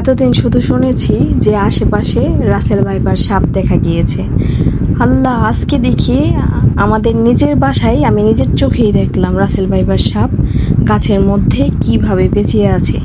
এতদিন শুধু শুনেছি যে আশেপাশে রাসেল ভাইবার সাপ দেখা গিয়েছে। আল্লাহ, আজকে দেখি আমাদের নিজের বাসায় আমি নিজের চোখেই দেখলাম রাসেল ভাইবার সাপ গাছের মধ্যে কীভাবে পেঁচিয়ে আছে।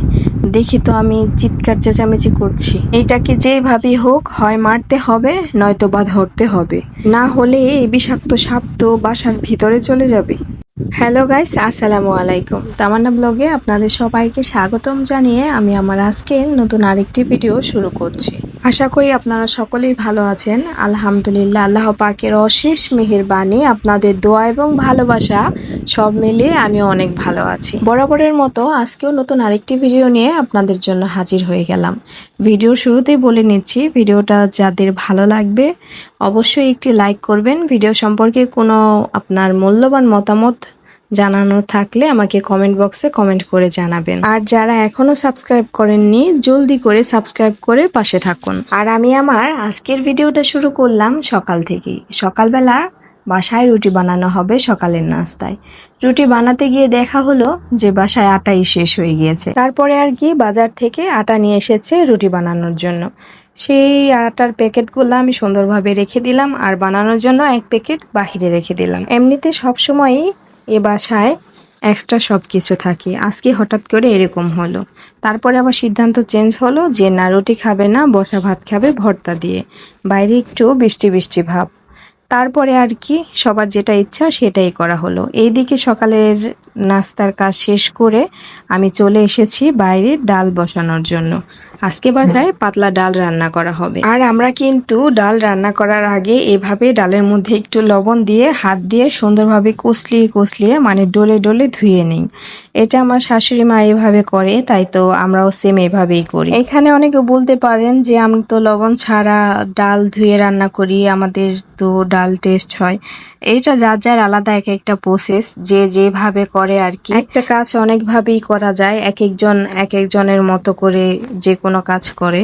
দেখি তো আমি চিৎকার চেঁচামেচি করছি। এইটাকে যেভাবেই হোক, হয় মারতে হবে, নয়তো বা ধরতে হবে। না হলে এই বিষাক্ত সাপ তো বাসার ভিতরে চলে যাবে হ্যালো গাইস আসসালামু আলাইকুম তামান্না ব্লগে আপনাদের সবাইকে স্বাগতম জানিয়ে আমি আমার আজকের নতুন আরেকটি ভিডিও শুরু করছি। আশা করি আপনারা সকলেই ভালো আছেন। আলহামদুলিল্লাহ, আল্লাহ পাকের অশেষ মেহেরবানি, আপনাদের দোয়া এবং ভালোবাসা সব মিলিয়ে আমি অনেক ভালো আছি। বরাবরের মতো আজকেও নতুন আরেকটি ভিডিও নিয়ে আপনাদের জন্য হাজির হয়ে গেলাম। ভিডিও শুরুতেই বলে নিচ্ছি ভিডিওটা যাদের ভালো লাগবে, অবশ্যই একটি লাইক করবেন। ভিডিও সম্পর্কে কোনো আপনার মূল্যবান মতামত জানানো থাকলে আমাকে কমেন্ট বক্সে কমেন্ট করে জানাবেন। আর যারা এখনও সাবস্ক্রাইব করেননি, জলদি করে সাবস্ক্রাইব করে পাশে থাকুন। আর আমি আমার আজকের ভিডিওটা শুরু করলাম সকাল থেকেই। সকালবেলা বাসায় রুটি বানানো হবে সকালের নাস্তায়। রুটি বানাতে গিয়ে দেখা হলো যে বাসায় আটাই শেষ হয়ে গিয়েছে। তারপরে আর কি বাজার থেকে আটা নিয়ে এসেছে রুটি বানানোর জন্য। সেই আটার প্যাকেটগুলো আমি সুন্দরভাবে রেখে দিলাম আর বানানোর জন্য এক প্যাকেট বাহিরে রেখে দিলাম। এমনিতে সবসময়ই এ বাসায় এক্সট্রা সব কিছু থাকে। আজকে হঠাৎ করে এরকম হলো। তারপরে আবার সিদ্ধান্ত চেঞ্জ হলো যে, না, রুটি খাবে না, বসা ভাত খাবে ভর্তা দিয়ে। বাইরে একটু বৃষ্টি বৃষ্টি ভাব। তারপরে আর কি, সবার যেটা ইচ্ছা সেটাই করা হলো। এইদিকে সকালের নাস্তার কাজ শেষ করে আমি চলে এসেছি বাইরে ডাল বসানোর জন্য। আজকে বাসায় পাতলা ডাল রান্না করা হবে। আর আমরা কিন্তু ডাল রান্না করার আগে এভাবে ডালের মধ্যে একটু লবণ দিয়ে, হাত দিয়ে সুন্দরভাবে কষলিয়ে কষলিয়ে মানে ডলে ডলে ধুয়ে নিই। এটা আমার শাশুড়ি মা এভাবে করে, তাই তো আমরাও সেম এভাবেই করি। এখানে অনেকে বলতে পারেন যে, আমি তো লবণ ছাড়া ডাল ধুয়ে রান্না করি, আমাদের তো ডাল টেস্ট হয়। এইটা যার যার আলাদা এক একটা প্রসেস যে যেভাবে করে আর কি। একটা কাজ অনেকভাবেই করা যায় এক একজন এক একজনের মতো করে যে কোনো কাজ করে।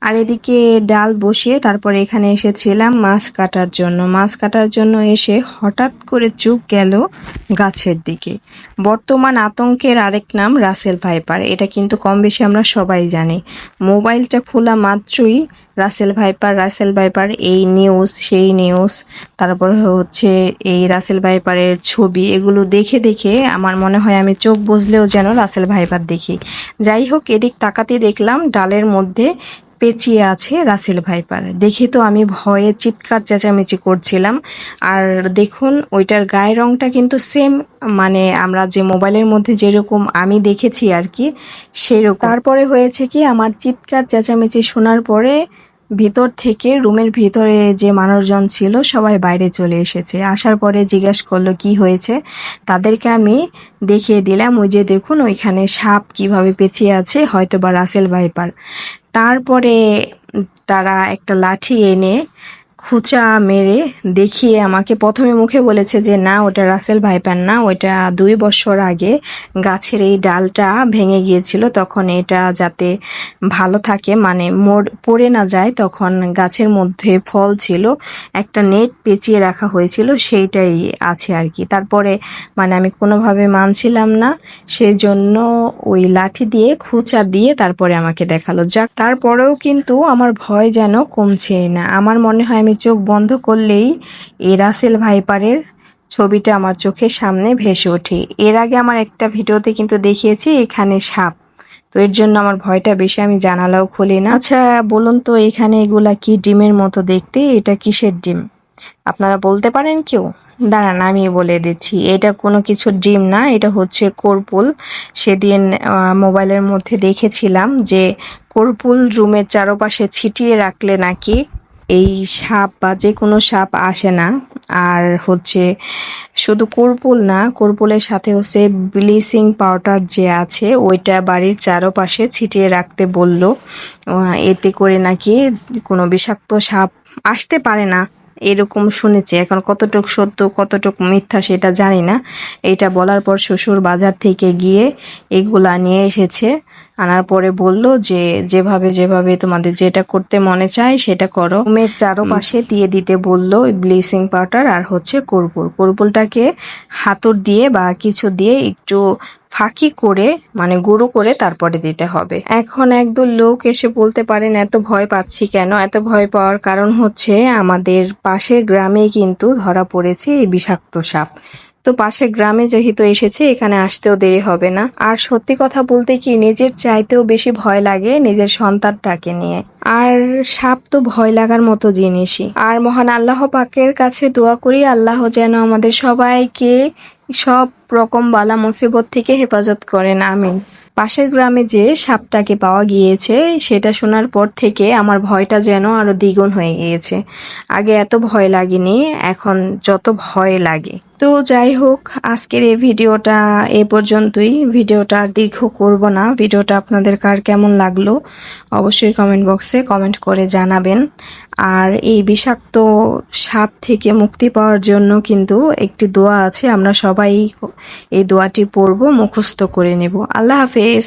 আর এদিকে ডাল বসিয়ে তারপরে এখানে এসেছিলাম মাছ কাটার জন্য। মাছ কাটার জন্য এসে হঠাৎ করে চুপ গেল গাছের দিকে। বর্তমান আতঙ্কের আরেক নাম রাসেল ভাইপার। এটা কিন্তু কম বেশি আমরা সবাই জানি। মোবাইলটা খোলা মাত্রই রাসেল ভাইপার রাসেল ভাইপার এই নিউজ সেই নিউজ তারপর হচ্ছে এই রাসেল ভাইপারের ছবি, এগুলো দেখে দেখে আমার মনে হয় আমি চোখ বুঝলেও যেন রাসেল ভাইপার দেখি। যাই হোক, এদিক তাকাতে দেখলাম, ডালের মধ্যে পেঁচিয়ে আছে রাসেল ভাইপার। দেখে তো আমি ভয়ে চিৎকার চেঁচামেচি করছিলাম। আর দেখুন, ওইটার গায়ের রংটা কিন্তু সেম মানে আমরা যে মোবাইলের মধ্যে যেরকম আমি দেখেছি আর কি, সেরকম। তারপরে হয়েছে কি, আমার চিৎকার চেঁচামেচি শোনার পরে ভিতর থেকে রুমের ভিতরে যে মানুষজন ছিল সবাই বাইরে চলে এসেছে। আসার পরে জিজ্ঞেস করল, কি হয়েছে? তাদেরকে আমি দেখিয়ে দিলাম, ওই যে দেখুন, ওইখানে সাপ কীভাবে পেঁচিয়ে আছে হয়তো বা রাসেল ভাইপার। তারপরে তারা একটা লাঠি এনে খুচা মেরে দেখিয়ে আমাকে প্রথমে মুখে বলেছে যে, না, ওটা রাসেল ভাইপার না, ওইটা দুই বছর আগে গাছের এই ডালটা ভেঙে গিয়েছিল। তখন এটা যাতে ভালো থাকে মানে মোড় পড়ে না যায়, তখন গাছের মধ্যে ফল ছিল, একটা নেট পেঁচিয়ে রাখা হয়েছিল, সেইটাই আছে আর কি। তারপরে মানে আমি কোনোভাবে মানছিলাম না সেই জন্য ওই লাঠি দিয়ে, খুচা দিয়ে তারপরে আমাকে দেখাল। যাক, তারপরেও কিন্তু আমার ভয় যেন কমছেই না। আমার মনে হয় আমি চোখ বন্ধ করলেই এই রাসেল ভাইপারের ছবিটা আমার চোখের সামনে ভেসে ওঠে। এর আগে আমার একটা ভিডিওতে কিন্তু দেখিয়েছি, এখানে সাপ। তো এর জন্য আমার ভয়টা বেশি, আমি জানালাও খুলি না। আচ্ছা বলুন তো এখানে এগুলা কি ডিমের মতো দেখতে? এটা কিসের ডিম? আপনারা বলতে পারেন কেউ? দাঁড়ান আমি বলে দিচ্ছি। এটা কোনো কিছু ডিম না, এটা হচ্ছে কর্পুল। সেদিন মোবাইলের মধ্যে দেখেছিলাম যে কর্পুল রুমের চারপাশে ছিটিয়ে রাখলে নাকি এই সাপ বা যে কোনো সাপ আসে না। আর হচ্ছে শুধু কর্পুল না কর্পুলের সাথে হচ্ছে ব্লিচিং পাউডার যে আছে, ওইটা বাড়ির চারপাশে ছিটিয়ে রাখতে বলল। এতে করে নাকি কোনো বিষাক্ত সাপ আসতে পারে না। এরকম শুনেছি। এখন কতটুক সত্য কতটুক মিথ্যা সেটা জানি না। এটা বলার পর শ্বশুর বাজার থেকে গিয়ে এগুলা নিয়ে এসেছে। আনার পরে বলল যে যেভাবে যেভাবে তোমাদের যেটা করতে মনে চায় সেটা করো। রুমের চারপাশে দিয়ে দিতে বলল ব্লিচিং পাউডার আর হচ্ছে কর্পুর। কর্পুরটাকে হাতুর দিয়ে বা কিছু দিয়ে একটু ফাঁকি করে মানে গুঁড়ো করে তারপরে দিতে হবে। এখন একদল লোক এসে বলতে পারেন, এত ভয় পাচ্ছি কেন? এত ভয় পাওয়ার কারণ হচ্ছে আমাদের পাশের গ্রামে কিন্তু ধরা পড়েছে এই বিষাক্ত সাপ। তো পাশের গ্রামে যেহেতু এসেছে, এখানে আসতেও দেরি হবে না। আর সত্যি কথা বলতে কি, নিজের চাইতেও বেশি ভয় লাগে নিজের সন্তানটাকে নিয়ে। আর সাপ তো ভয় লাগার মতো জিনিসই। আর মহান আল্লাহ পাকের কাছে দোয়া করি, আল্লাহ যেন আমাদের সবাইকে সব রকম বালা মুসিবত থেকে হেফাজত করেন, আমিন। পাশের গ্রামে যে সাপটাকে পাওয়া গিয়েছে, সেটা শোনার পর থেকে আমার ভয়টা যেন আরও দ্বিগুণ হয়ে গিয়েছে। আগে এত ভয় লাগেনি, এখন যত ভয় লাগে। তো যাই হোক, আজকের এই ভিডিওটা এ পর্যন্তই। ভিডিওটা আর দীর্ঘ করব না। ভিডিওটা আপনাদের কার কেমন লাগল অবশ্যই কমেন্ট বক্সে কমেন্ট করে জানাবেন। আর এই বিষাক্ত সাপ থেকে মুক্তি পাওয়ার জন্য কিন্তু একটি দোয়া আছে। আমরা সবাই এই দোয়াটি পড়ব, মুখস্থ করে নেব। আল্লাহ হাফেজ।